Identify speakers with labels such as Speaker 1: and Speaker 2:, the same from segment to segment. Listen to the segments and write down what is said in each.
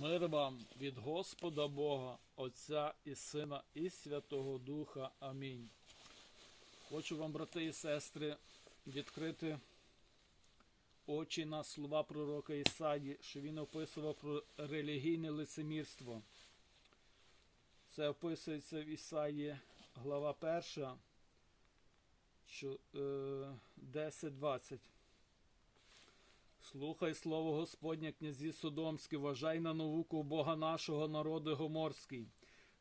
Speaker 1: Мир вам від Господа Бога, Отця і Сина, і Святого Духа. Амінь. Хочу вам, брати і сестри, відкрити очі на слова пророка Ісаї, що він описував про релігійне лицемірство. Це описується в Ісаї, глава 1, е, 10-20. Слухай слово Господнє, князі Содомські, вважай на науку Бога нашого народу Гоморський.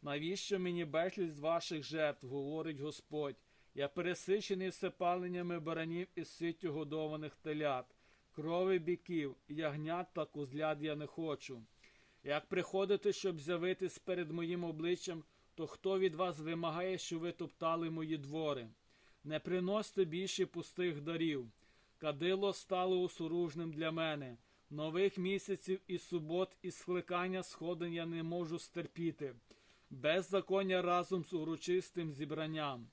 Speaker 1: Навіщо мені безліч з ваших жертв, говорить Господь. Я пересичений всепаленнями баранів і ситтю годованих телят, крови біків, ягнят та козлят я не хочу. Як приходите, щоб з'явитись перед моїм обличчям, то хто від вас вимагає, що ви топтали мої двори? Не приносьте більше пустих дарів. Кадило стало осоружним для мене. Нових місяців і субот і скликання сходин я не можу стерпіти. Беззаконня разом з урочистим зібранням.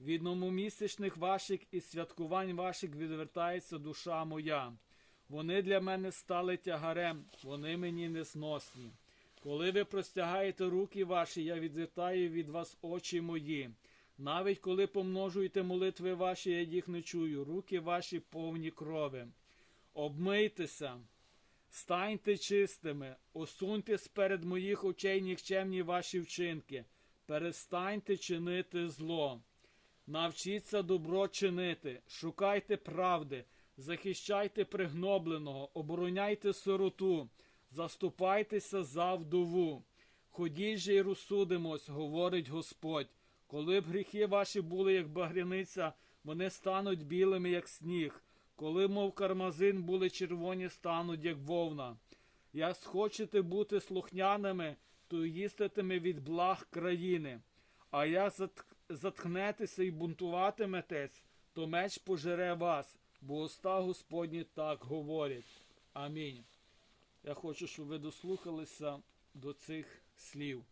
Speaker 1: Від новомісячних ваших і святкувань ваших відвертається душа моя. Вони для мене стали тягарем, вони мені несносні. Коли ви простягаєте руки ваші, я відвертаю від вас очі мої. Навіть коли помножуєте молитви ваші, я їх не чую, руки ваші повні крови. Обмийтеся, станьте чистими, усуньте сперед моїх очей нікчемні ваші вчинки, перестаньте чинити зло. Навчіться добро чинити, шукайте правди, захищайте пригнобленого, обороняйте сироту, заступайтеся за вдову. Ходіть же й розсудимось, говорить Господь. Коли б гріхи ваші були, як багряниця, вони стануть білими, як сніг. Коли, мов кармазин, були червоні, стануть, як вовна. Як схочете бути слухняними, то їститиме від благ країни. А як зат- затхнетеся і бунтуватиметесь, то меч пожере вас, бо уста Господні так говорять. Амінь. Я хочу, щоб ви дослухалися до цих слів.